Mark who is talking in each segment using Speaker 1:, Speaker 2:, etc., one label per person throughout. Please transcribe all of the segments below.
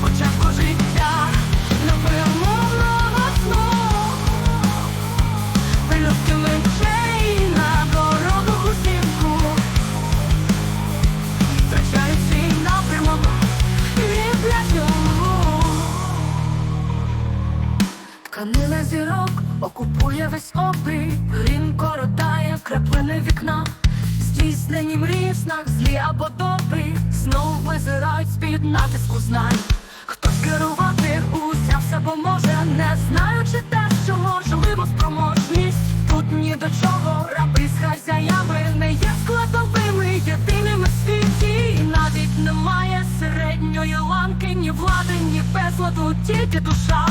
Speaker 1: Початку. Життя невимовного сну. Пелюстки мечей на дорогу усімку Втрачають свій і пляшку Тканина зірок окупує весь обрій Він коротає краплини вікна Здійснені мрії в снах злі або добрі Знову визирають з-під натиску знань. Хтось керувати усім все поможе Не знаючи те, що можливо спроможність. Тут ні до чого раби з хазяями Не є складовими єдиними в світі. І навіть немає середньої ланки Ні влади, ні безладу, тільки душа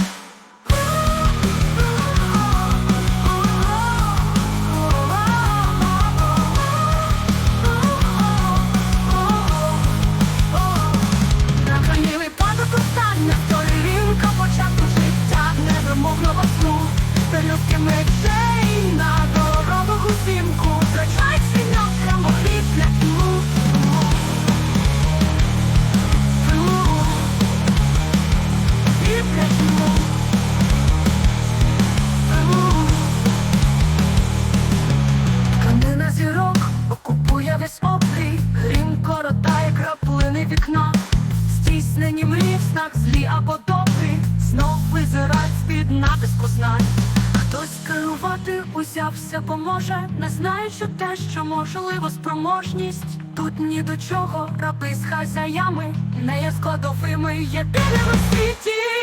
Speaker 1: Здійснені мрії в злі або добрі. Знов визирать з-під натиску знань. Хтось керувати узявся поможе Не знаючи те, що можливо спроможність. Тут ні до чого раби з хазяями Не є складовими єдиними в світі